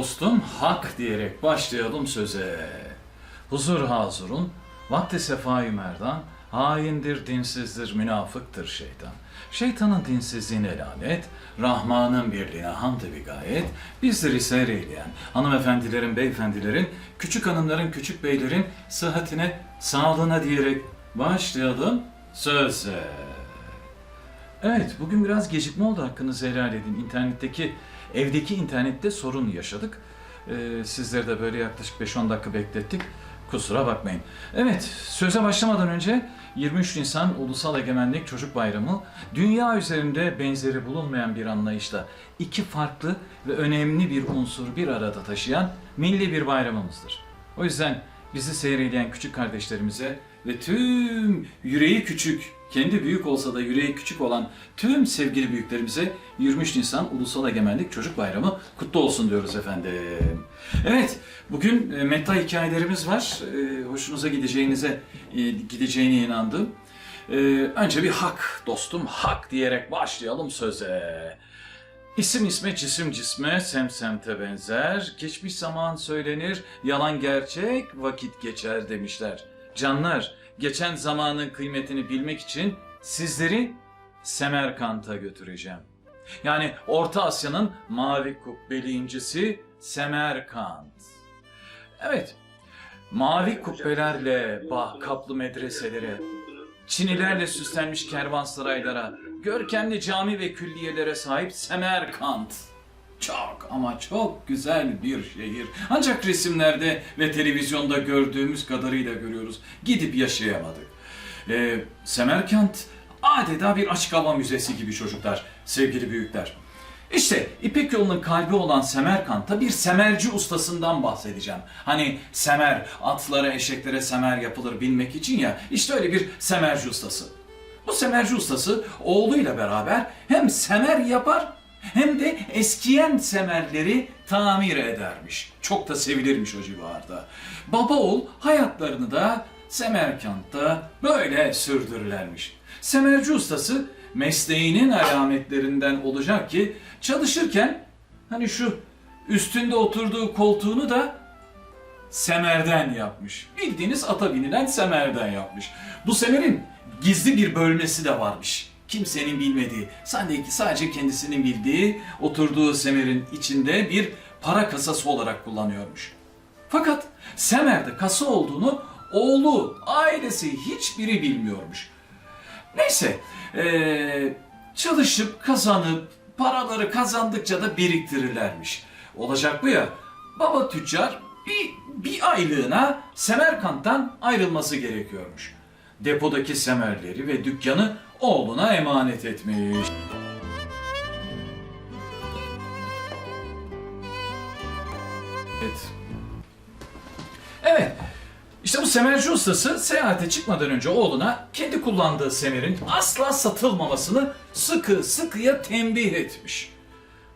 dostum hak diyerek başlayalım söze. Huzur hazurun, vakti sefai merdan, haindir, dinsizdir, münafıktır şeytan. Şeytanın dinsizliğine lanet, Rahman'ın birliğine hamd bir gayet, bizleri seyreyleyen hanımefendilerin, beyefendilerin, küçük hanımların, küçük beylerin sıhhatine, sağlığına diyerek başlayalım söze. Evet, bugün biraz gecikme oldu hakkınızı helal edin. İnternetteki, evdeki internette sorun yaşadık. Ee, sizleri de böyle yaklaşık 5-10 dakika beklettik. Kusura bakmayın. Evet, söze başlamadan önce 23 Nisan Ulusal Egemenlik Çocuk Bayramı dünya üzerinde benzeri bulunmayan bir anlayışla iki farklı ve önemli bir unsuru bir arada taşıyan milli bir bayramımızdır. O yüzden bizi seyreleyen küçük kardeşlerimize ve tüm yüreği küçük, kendi büyük olsa da yüreği küçük olan tüm sevgili büyüklerimize 23 Nisan Ulusal Egemenlik Çocuk Bayramı kutlu olsun diyoruz efendim. Evet, bugün e, metta hikayelerimiz var. E, hoşunuza gideceğinize e, gideceğine inandım. Önce bir hak dostum, hak diyerek başlayalım söze. İsim isme, cisim cisme, semsemte benzer. Geçmiş zaman söylenir, yalan gerçek, vakit geçer demişler. Canlar, geçen zamanın kıymetini bilmek için sizleri Semerkant'a götüreceğim. Yani Orta Asya'nın mavi kubbeli incisi Semerkant. Evet, mavi kubbelerle kaplı medreselere, Çinilerle süslenmiş kervansaraylara, görkemli cami ve külliyelere sahip Semerkant. Çok ama çok güzel bir şehir. Ancak resimlerde ve televizyonda gördüğümüz kadarıyla görüyoruz. Gidip yaşayamadık. Ee, Semerkant adeta bir açık hava müzesi gibi çocuklar, sevgili büyükler. İşte İpek yolunun kalbi olan Semerkant'ta bir semerci ustasından bahsedeceğim. Hani semer, atlara, eşeklere semer yapılır bilmek için ya, işte öyle bir semerci ustası. Bu semerci ustası oğluyla beraber hem semer yapar hem de eskiyen semerleri tamir edermiş. Çok da sevilirmiş o civarda. Baba oğul hayatlarını da Semerkant'ta böyle sürdürürlermiş. Semerci ustası mesleğinin alametlerinden olacak ki çalışırken hani şu üstünde oturduğu koltuğunu da semerden yapmış. Bildiğiniz ata binilen semerden yapmış. Bu semerin gizli bir bölmesi de varmış. Kimsenin bilmediği, sadece kendisinin bildiği oturduğu semerin içinde bir para kasası olarak kullanıyormuş. Fakat semerde kasa olduğunu oğlu, ailesi hiçbiri bilmiyormuş. Neyse, eee, çalışıp kazanıp paraları kazandıkça da biriktirirlermiş. Olacak bu ya, baba tüccar bir, bir aylığına Semerkant'tan ayrılması gerekiyormuş. Depodaki semerleri ve dükkanı oğluna emanet etmiş. Evet. Evet. İşte bu semerci ustası seyahate çıkmadan önce oğluna kendi kullandığı semerin asla satılmamasını sıkı sıkıya tembih etmiş.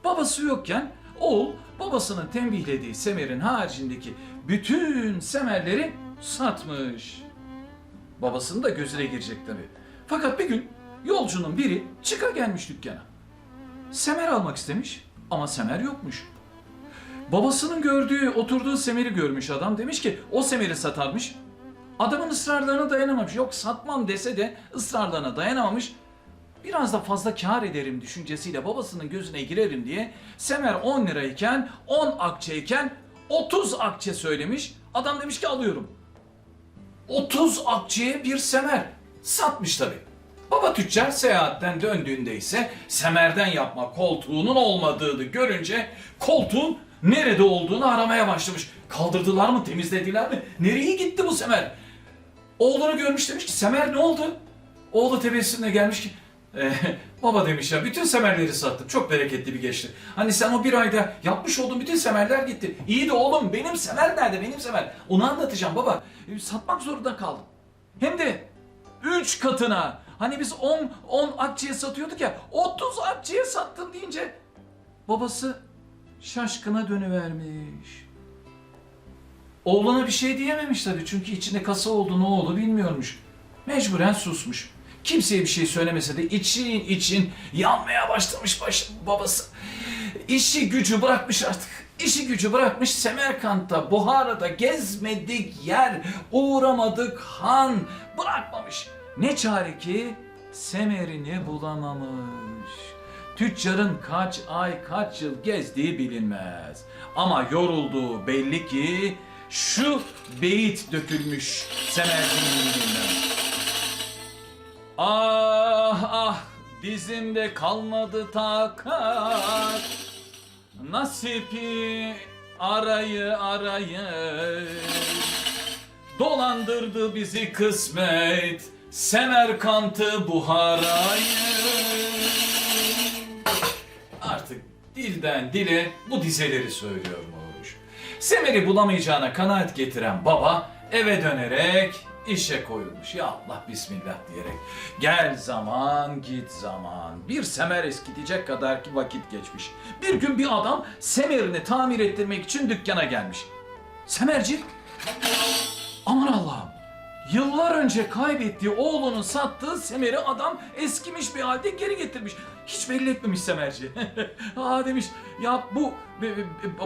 Babası yokken oğul babasının tembihlediği semerin haricindeki bütün semerleri satmış. Babasının da gözüne girecek tabii. Fakat bir gün yolcunun biri çıka gelmiş dükkana. Semer almak istemiş ama semer yokmuş. Babasının gördüğü, oturduğu semeri görmüş adam. Demiş ki o semeri satarmış. Adamın ısrarlarına dayanamamış. Yok satmam dese de ısrarlarına dayanamamış. Biraz da fazla kar ederim düşüncesiyle babasının gözüne girerim diye semer 10 lirayken, 10 akçeyken 30 akçe söylemiş. Adam demiş ki alıyorum. 30 akçeye bir semer. Satmış tabi. Baba tüccar seyahatten döndüğünde ise semerden yapma koltuğunun olmadığını görünce koltuğun nerede olduğunu aramaya başlamış. Kaldırdılar mı, temizlediler mi? Nereye gitti bu semer? Oğlunu görmüş demiş ki semer ne oldu? Oğlu tebessümle gelmiş ki "Eh, baba demiş ya bütün semerleri sattım. Çok bereketli bir geçti. Hani sen o bir ayda yapmış olduğun bütün semerler gitti. İyi de oğlum benim semer nerede benim semer? Onu anlatacağım baba. E, Satmak zorunda kaldım. Hem de 3 katına. Hani biz 10 10 akçeye satıyorduk ya 30 akçeye sattın deyince babası şaşkına dönüvermiş. Oğluna bir şey diyememiş tabii çünkü içinde kasa olduğunu oğlu bilmiyormuş. Mecburen susmuş. Kimseye bir şey söylemese de için için yanmaya başlamış baş, babası. işi gücü bırakmış artık. İşi gücü bırakmış Semerkant'ta, Buhara'da gezmedik yer, uğramadık han bırakmamış. Ne çare ki semerini bulamamış. Tüccarın kaç ay kaç yıl gezdiği bilinmez. Ama yorulduğu belli ki şu beyit dökülmüş semercinin dilinden. Ah ah dizimde kalmadı takat Nasipi arayı arayı Dolandırdı bizi kısmet Semerkant'ı Buhara'yı Artık dilden dile bu dizeleri söylüyormuş. Semer'i bulamayacağına kanaat getiren baba eve dönerek işe koyulmuş. Ya Allah bismillah diyerek. Gel zaman git zaman. Bir semer eskitecek kadar ki vakit geçmiş. Bir gün bir adam semerini tamir ettirmek için dükkana gelmiş. Semerci aman Allah'ım Yıllar önce kaybettiği oğlunun sattığı semeri adam eskimiş bir halde geri getirmiş. Hiç belli etmemiş semerci. Aa demiş ya bu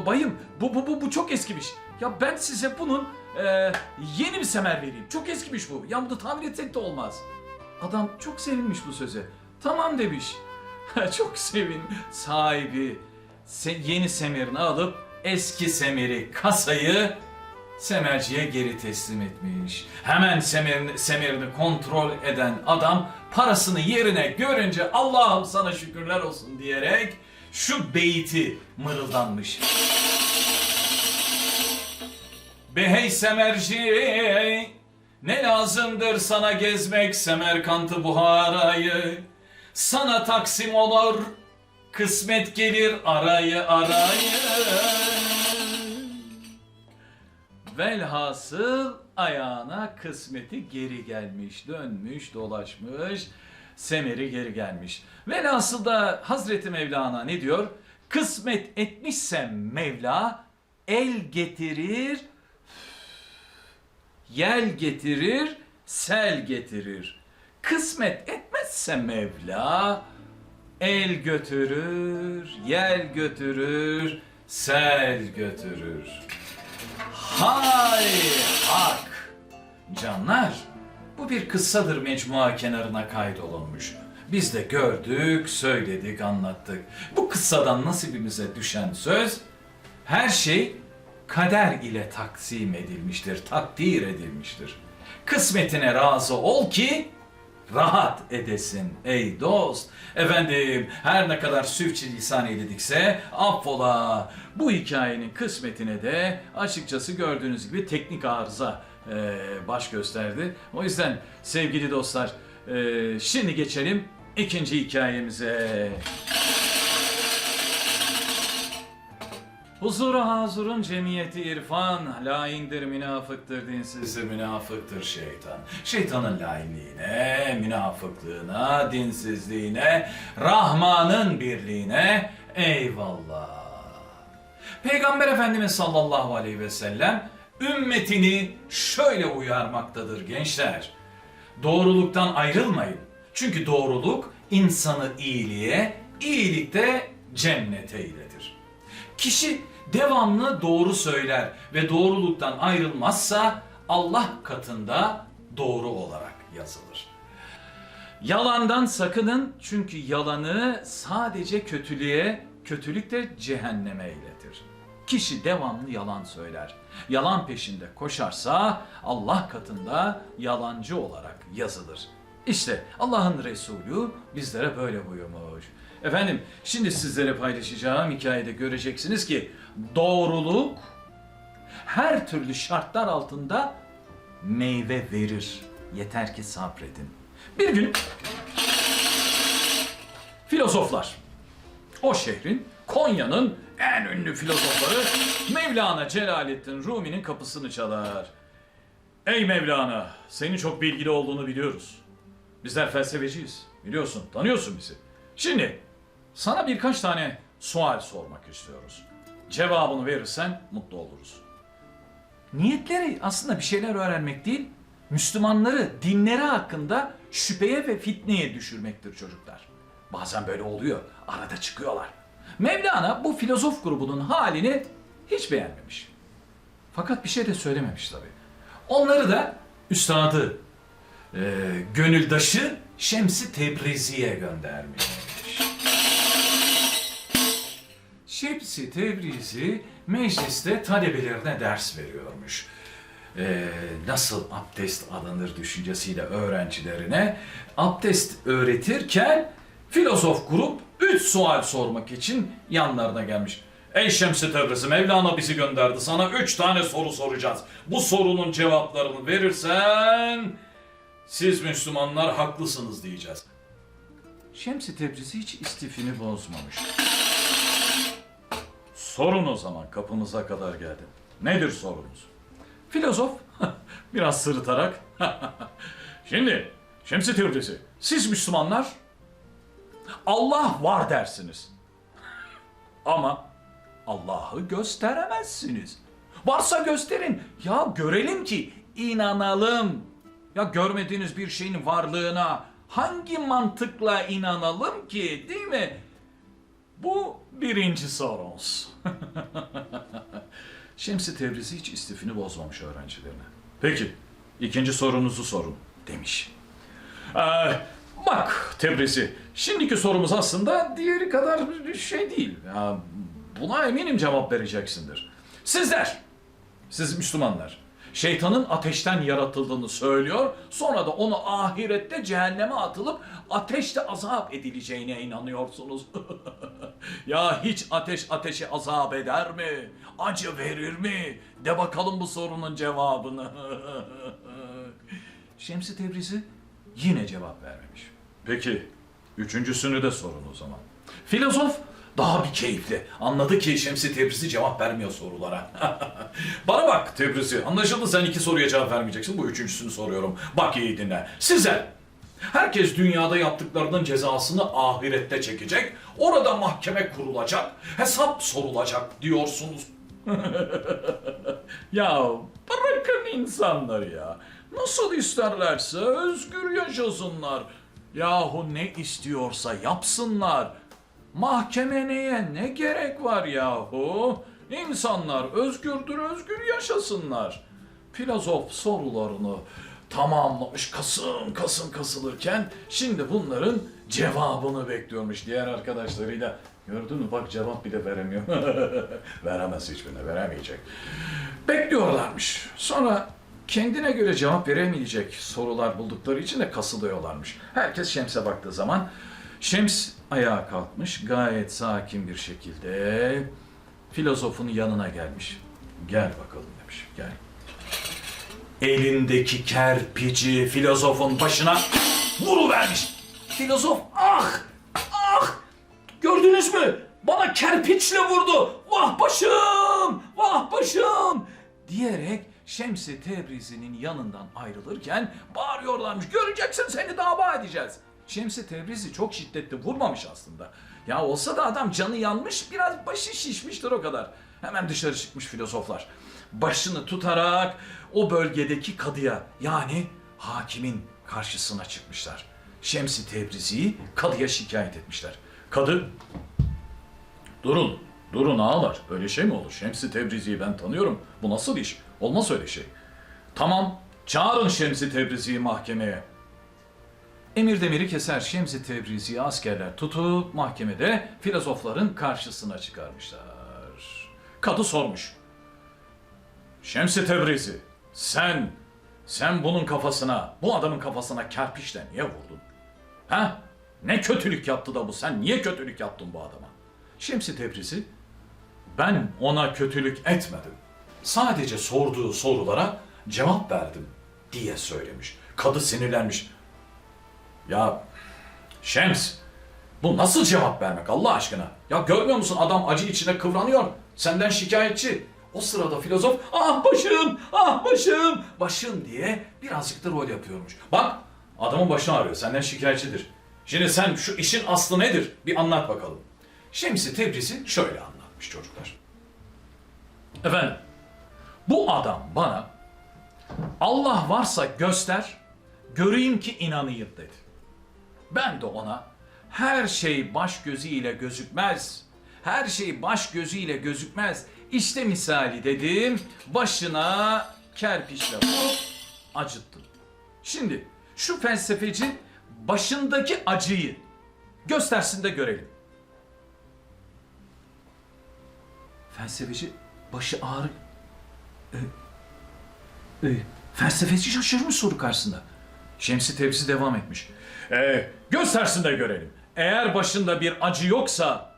bayım bu, bu, bu, bu çok eskimiş. Ya ben size bunun e, yeni bir semer vereyim. Çok eskimiş bu. Ya bunu tamir etsek de olmaz. Adam çok sevinmiş bu söze. Tamam demiş. çok sevin sahibi se- yeni semerini alıp eski semeri kasayı semerciye geri teslim etmiş. Hemen semerini, semerini kontrol eden adam parasını yerine görünce Allah'ım sana şükürler olsun diyerek şu beyti mırıldanmış. Behey semerci ne lazımdır sana gezmek Semerkant'ı Buhara'yı Sana taksim olur kısmet gelir arayı arayı Velhasıl ayağına kısmeti geri gelmiş, dönmüş, dolaşmış, semeri geri gelmiş. Velhasıl da Hazreti Mevlana ne diyor? Kısmet etmişsem Mevla el getirir, yel getirir, sel getirir. Kısmet etmezse Mevla el götürür, yel götürür, sel götürür. Hay hak! Canlar, bu bir kıssadır mecmua kenarına kaydolunmuş. Biz de gördük, söyledik, anlattık. Bu kıssadan nasibimize düşen söz, her şey kader ile taksim edilmiştir, takdir edilmiştir. Kısmetine razı ol ki rahat edesin ey dost. Efendim her ne kadar süfçi lisan eyledikse affola. Bu hikayenin kısmetine de açıkçası gördüğünüz gibi teknik arıza e, baş gösterdi. O yüzden sevgili dostlar e, şimdi geçelim ikinci hikayemize. Huzura hazurun cemiyeti irfan, laindir münafıktır dinsizdir münafıktır şeytan. Şeytanın lainliğine, münafıklığına, dinsizliğine, Rahman'ın birliğine eyvallah. Peygamber Efendimiz sallallahu aleyhi ve sellem ümmetini şöyle uyarmaktadır gençler. Doğruluktan ayrılmayın. Çünkü doğruluk insanı iyiliğe, iyilik de cennete iletir. Kişi devamlı doğru söyler ve doğruluktan ayrılmazsa Allah katında doğru olarak yazılır. Yalandan sakının çünkü yalanı sadece kötülüğe, kötülük de cehenneme iletir. Kişi devamlı yalan söyler. Yalan peşinde koşarsa Allah katında yalancı olarak yazılır. İşte Allah'ın Resulü bizlere böyle buyurmuş. Efendim şimdi sizlere paylaşacağım hikayede göreceksiniz ki doğruluk her türlü şartlar altında meyve verir. Yeter ki sabredin. Bir gün filozoflar o şehrin Konya'nın en ünlü filozofları Mevlana Celaleddin Rumi'nin kapısını çalar. Ey Mevlana, senin çok bilgili olduğunu biliyoruz. Bizler felsefeciyiz. Biliyorsun, tanıyorsun bizi. Şimdi sana birkaç tane sual sormak istiyoruz. Cevabını verirsen mutlu oluruz. Niyetleri aslında bir şeyler öğrenmek değil, Müslümanları dinleri hakkında şüpheye ve fitneye düşürmektir çocuklar. Bazen böyle oluyor, arada çıkıyorlar. Mevlana bu filozof grubunun halini hiç beğenmemiş. Fakat bir şey de söylememiş tabii. Onları da üstadı, e, gönüldaşı Şemsi Tebrizi'ye göndermiş. Şemsi Tebrizi mecliste talebelerine ders veriyormuş. Ee, nasıl abdest alınır düşüncesiyle öğrencilerine abdest öğretirken filozof grup üç sual sormak için yanlarına gelmiş. Ey Şemsi Tebrizi Mevlana bizi gönderdi sana üç tane soru soracağız. Bu sorunun cevaplarını verirsen siz Müslümanlar haklısınız diyeceğiz. Şemsi Tebrizi hiç istifini bozmamış. Sorun o zaman kapımıza kadar geldi. Nedir sorunuz? Filozof biraz sırıtarak Şimdi Şemsi Tebrizi siz Müslümanlar Allah var dersiniz. Ama Allah'ı gösteremezsiniz. Varsa gösterin. Ya görelim ki inanalım. Ya görmediğiniz bir şeyin varlığına hangi mantıkla inanalım ki değil mi? Bu birinci sorunuz. Şemsi Tebrizi hiç istifini bozmamış öğrencilerine. Peki, ikinci sorunuzu sorun demiş. Ee, bak Tebrizi, şimdiki sorumuz aslında diğeri kadar bir şey değil. Ya, buna eminim cevap vereceksindir. Sizler, siz Müslümanlar, şeytanın ateşten yaratıldığını söylüyor, sonra da onu ahirette cehenneme atılıp ateşte azap edileceğine inanıyorsunuz. ya hiç ateş ateşe azap eder mi? Acı verir mi? De bakalım bu sorunun cevabını. Şemsi Tebrizi yine cevap vermemiş. Peki, üçüncüsünü de sorun o zaman. Filozof daha bir keyifli. Anladı ki Şemsi Tebrizi cevap vermiyor sorulara. Bana bak Tebrizi, anlaşıldı sen iki soruya cevap vermeyeceksin. Bu üçüncüsünü soruyorum. Bak iyi dinle. Sizler, herkes dünyada yaptıklarının cezasını ahirette çekecek. Orada mahkeme kurulacak, hesap sorulacak diyorsunuz. ya bırakın insanları ya. Nasıl isterlerse özgür yaşasınlar. Yahu ne istiyorsa yapsınlar. Mahkeme neye ne gerek var yahu? İnsanlar özgürdür özgür yaşasınlar. Filozof sorularını tamamlamış kasım kasım kasılırken şimdi bunların cevabını bekliyormuş diğer arkadaşlarıyla. Gördün mü bak cevap bile veremiyor. Veremez hiçbirine veremeyecek. Bekliyorlarmış. Sonra kendine göre cevap veremeyecek sorular buldukları için de kasılıyorlarmış. Herkes Şems'e baktığı zaman Şems ayağa kalkmış gayet sakin bir şekilde filozofun yanına gelmiş. Gel bakalım demiş. Gel. Elindeki kerpici filozofun başına vuruvermiş. Filozof ah ah gördünüz mü? Bana kerpiçle vurdu. Vah başım vah başım diyerek Şemsi Tebrizi'nin yanından ayrılırken bağırıyorlarmış. Göreceksin seni dava edeceğiz. Şemsi Tebrizi çok şiddetli vurmamış aslında. Ya olsa da adam canı yanmış biraz başı şişmiştir o kadar. Hemen dışarı çıkmış filozoflar. Başını tutarak o bölgedeki kadıya yani hakimin karşısına çıkmışlar. Şemsi Tebrizi'yi kadıya şikayet etmişler. Kadı Durun, durun ağalar. Öyle şey mi olur? Şemsi Tebrizi'yi ben tanıyorum. Bu nasıl iş? Olmaz öyle şey. Tamam, çağırın Şemsi Tebrizi'yi mahkemeye. Emir demiri keser Şemsi Tebrizi'yi askerler tutup mahkemede filozofların karşısına çıkarmışlar. Kadı sormuş. Şemsi Tebrizi, sen, sen bunun kafasına, bu adamın kafasına kerpiçle niye vurdun? Ha? Ne kötülük yaptı da bu? Sen niye kötülük yaptın bu adama? Şemsi Tebrizi, ben ona kötülük etmedim. Sadece sorduğu sorulara cevap verdim diye söylemiş. Kadı sinirlenmiş. Ya Şems, bu nasıl cevap vermek Allah aşkına? Ya görmüyor musun adam acı içine kıvranıyor. Senden şikayetçi. O sırada filozof ah başım, ah başım, başım diye birazcık da rol yapıyormuş. Bak adamın başı ağrıyor senden şikayetçidir. Şimdi sen şu işin aslı nedir? Bir anlat bakalım. Şemsi Tebrizi şöyle anlatmış çocuklar. Efendim, bu adam bana Allah varsa göster, göreyim ki inanayım dedi. Ben de ona her şey baş gözüyle gözükmez. Her şey baş gözüyle gözükmez. İşte misali dedim. Başına kerpiçle vurup acıttım. Şimdi şu felsefeci başındaki acıyı göstersin de görelim. Felsefeci başı ağrı... Ee, e, felsefeci şaşırmış soru karşısında. Şemsi Tepsi devam etmiş. Ee, göstersin de görelim. Eğer başında bir acı yoksa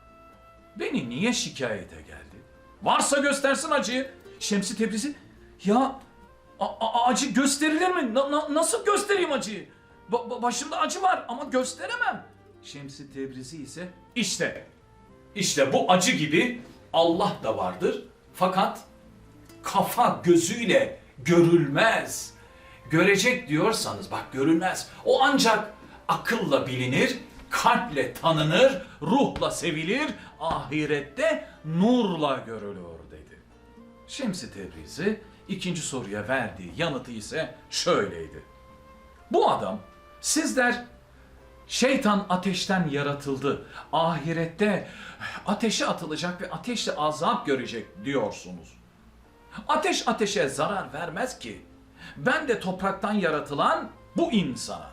beni niye şikayete geldi? Varsa göstersin acıyı. Şemsi Tebrizi ya acı gösterilir mi? Na- na- nasıl göstereyim acıyı? Ba- ba- başımda acı var ama gösteremem. Şemsi Tebrizi ise işte işte bu acı gibi Allah da vardır. Fakat kafa gözüyle görülmez. Görecek diyorsanız bak görülmez. O ancak akılla bilinir, kalple tanınır, ruhla sevilir, ahirette nurla görülür dedi. Şemsi Tebrizi ikinci soruya verdiği yanıtı ise şöyleydi. Bu adam sizler Şeytan ateşten yaratıldı. Ahirette ateşe atılacak ve ateşle azap görecek diyorsunuz. Ateş ateşe zarar vermez ki. Ben de topraktan yaratılan bu insana.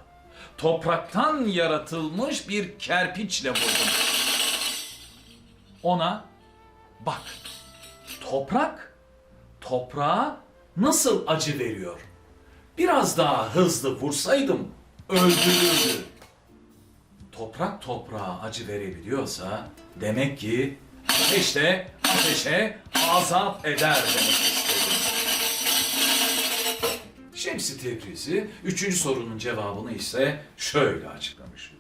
Topraktan yaratılmış bir kerpiçle vurdum. Ona bak. Toprak toprağa nasıl acı veriyor? Biraz daha hızlı vursaydım öldürürdü toprak toprağa acı verebiliyorsa demek ki ateş ateşe azap eder demek istedim. Şemsi Tebrizi üçüncü sorunun cevabını ise şöyle açıklamış.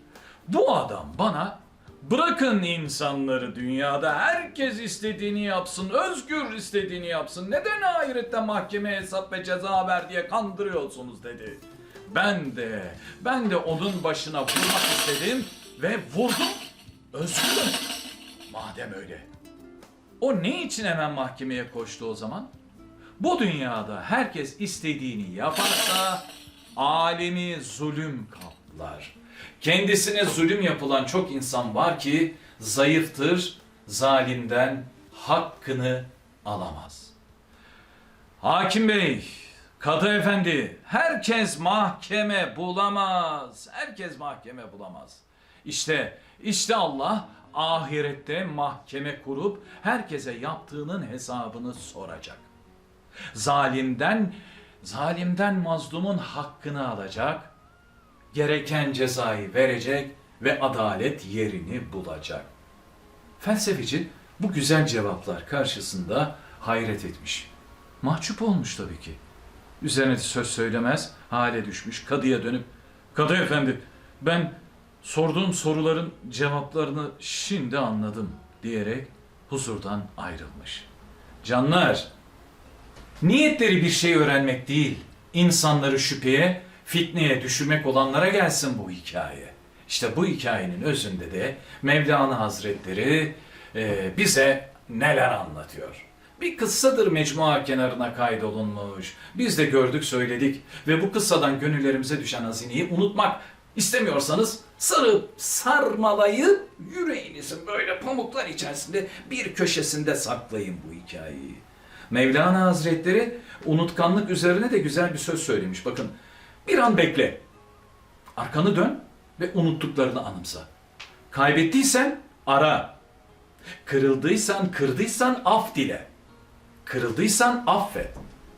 Bu adam bana bırakın insanları dünyada herkes istediğini yapsın, özgür istediğini yapsın. Neden ahirette mahkeme hesap ve ceza ver diye kandırıyorsunuz dedi. Ben de, ben de onun başına vurmak istedim ve vurdum. Özgürüm. Madem öyle. O ne için hemen mahkemeye koştu o zaman? Bu dünyada herkes istediğini yaparsa alemi zulüm kaplar. Kendisine zulüm yapılan çok insan var ki zayıftır, zalimden hakkını alamaz. Hakim Bey, Kadı Efendi, herkes mahkeme bulamaz. Herkes mahkeme bulamaz. İşte, işte Allah ahirette mahkeme kurup herkese yaptığının hesabını soracak. Zalimden, zalimden mazlumun hakkını alacak, gereken cezayı verecek ve adalet yerini bulacak. Felsefeci bu güzel cevaplar karşısında hayret etmiş. Mahcup olmuş tabii ki. Üzerine söz söylemez hale düşmüş. Kadıya dönüp, Kadı efendi ben sorduğum soruların cevaplarını şimdi anladım diyerek huzurdan ayrılmış. Canlar, niyetleri bir şey öğrenmek değil, insanları şüpheye, fitneye düşürmek olanlara gelsin bu hikaye. İşte bu hikayenin özünde de Mevlana Hazretleri e, bize neler anlatıyor. Bir kıssadır mecmua kenarına kaydolunmuş. Biz de gördük söyledik ve bu kıssadan gönüllerimize düşen hazineyi unutmak istemiyorsanız sarıp sarmalayıp yüreğinizin böyle pamuklar içerisinde bir köşesinde saklayın bu hikayeyi. Mevlana Hazretleri unutkanlık üzerine de güzel bir söz söylemiş. Bakın bir an bekle. Arkanı dön ve unuttuklarını anımsa. Kaybettiysen ara. Kırıldıysan, kırdıysan af dile. Kırıldıysan affet.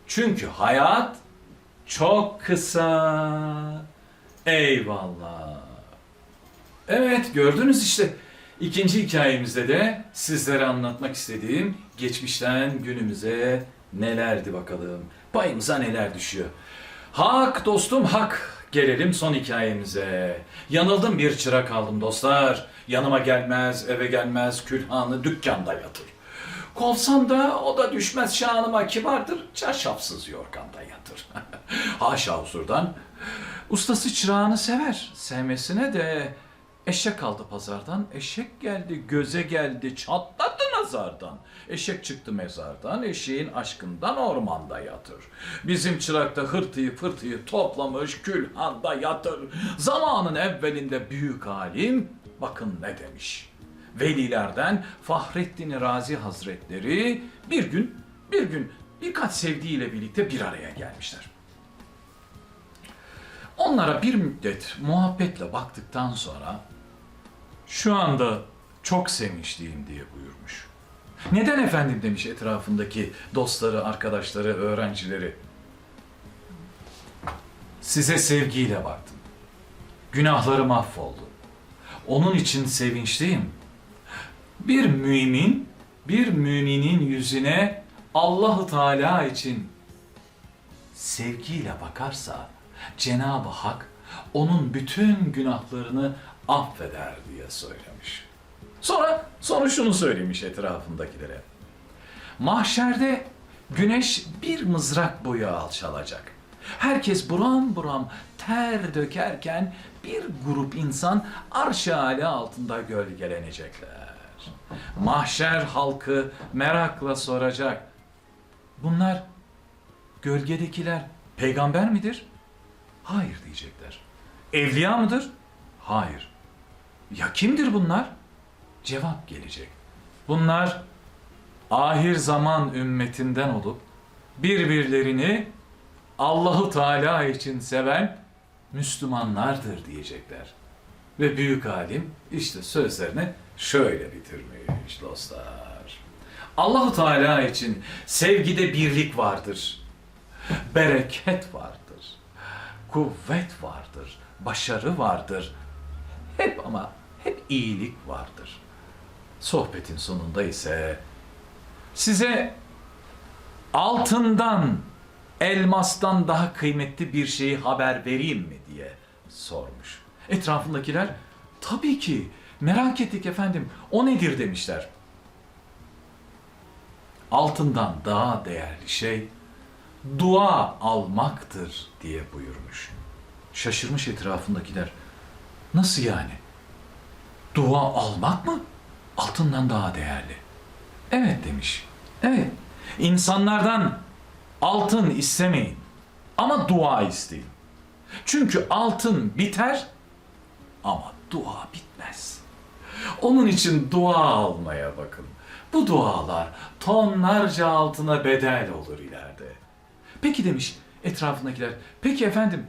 Çünkü hayat çok kısa. Eyvallah. Evet gördünüz işte. İkinci hikayemizde de sizlere anlatmak istediğim geçmişten günümüze nelerdi bakalım. Payımıza neler düşüyor. Hak dostum hak. Gelelim son hikayemize. Yanıldım bir çırak aldım dostlar. Yanıma gelmez, eve gelmez, külhanı dükkanda yatır. Kovsam da o da düşmez şanıma kibardır, çarşafsız yorganda yatır. Haşa huzurdan. Ustası çırağını sever, sevmesine de eşek aldı pazardan. Eşek geldi, göze geldi, çatladı nazardan. Eşek çıktı mezardan, eşeğin aşkından ormanda yatır. Bizim çırakta hırtıyı fırtıyı toplamış, külhanda yatır. Zamanın evvelinde büyük alim, bakın ne demiş. velilerden Fahrettin Razi Hazretleri bir gün, bir gün birkaç sevdiğiyle birlikte bir araya gelmişler. Onlara bir müddet muhabbetle baktıktan sonra şu anda çok sevinçliyim diye buyurmuş. Neden efendim demiş etrafındaki dostları, arkadaşları, öğrencileri. Size sevgiyle baktım. Günahları mahvoldu. Onun için sevinçliyim. Bir mümin, bir müminin yüzüne Allahu Teala için sevgiyle bakarsa Cenab-ı Hak onun bütün günahlarını affeder diye söylemiş. Sonra sonra şunu söylemiş etrafındakilere. Mahşerde güneş bir mızrak boyu alçalacak. Herkes buram buram ter dökerken bir grup insan arş-ı altında gölgelenecekler. Mahşer halkı merakla soracak. Bunlar gölgedekiler peygamber midir? Hayır diyecekler. Evliya mıdır? Hayır. Ya kimdir bunlar? Cevap gelecek. Bunlar ahir zaman ümmetinden olup birbirlerini Allahu Teala için seven Müslümanlardır diyecekler. Ve büyük alim işte sözlerini şöyle bitirmiş dostlar. Allahu Teala için sevgide birlik vardır. Bereket vardır. Kuvvet vardır. Başarı vardır. Hep ama hep iyilik vardır. Sohbetin sonunda ise size altından, elmastan daha kıymetli bir şeyi haber vereyim mi diye sormuş. Etrafındakiler tabii ki merak ettik efendim o nedir demişler. Altından daha değerli şey dua almaktır diye buyurmuş. Şaşırmış etrafındakiler. Nasıl yani? Dua almak mı? Altından daha değerli. Evet demiş. Evet. İnsanlardan altın istemeyin. Ama dua isteyin. Çünkü altın biter ama dua bitmez. Onun için dua almaya bakın. Bu dualar tonlarca altına bedel olur ileride. Peki demiş etrafındakiler. Peki efendim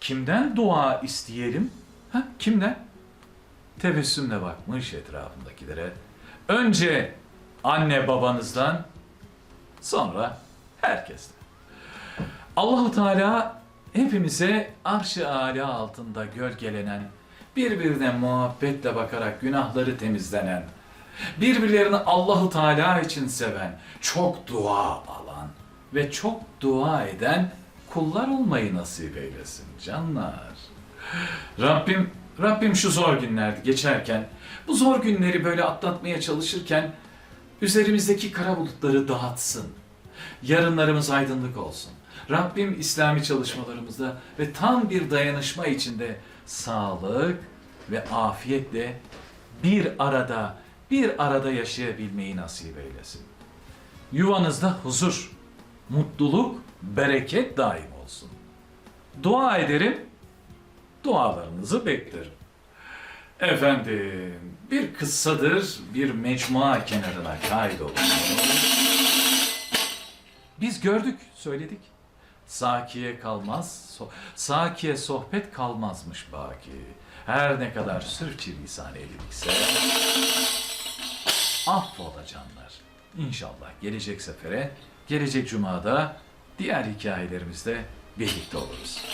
kimden dua isteyelim? Ha, kimden? Tebessümle bakmış etrafındakilere. Önce anne babanızdan, sonra herkesten. Allahu Teala hepimize arş-ı âli altında gölgelenen, birbirine muhabbetle bakarak günahları temizlenen, birbirlerini Allahu Teala için seven, çok dua alan ve çok dua eden kullar olmayı nasip eylesin canlar. Rabbim Rabbim şu zor günlerde geçerken, bu zor günleri böyle atlatmaya çalışırken üzerimizdeki kara bulutları dağıtsın. Yarınlarımız aydınlık olsun. Rabbim İslami çalışmalarımızda ve tam bir dayanışma içinde sağlık ve afiyetle bir arada, bir arada yaşayabilmeyi nasip eylesin. Yuvanızda huzur, mutluluk, bereket daim olsun. Dua ederim, dualarınızı beklerim. Efendim, bir kıssadır bir mecmua kenarına kaydoldu. Biz gördük, söyledik. Sakiye kalmaz, so- sakiye sohbet kalmazmış baki. Her ne kadar sürçülisan edilirse affola canlar. İnşallah gelecek sefere, gelecek cumada diğer hikayelerimizde birlikte oluruz.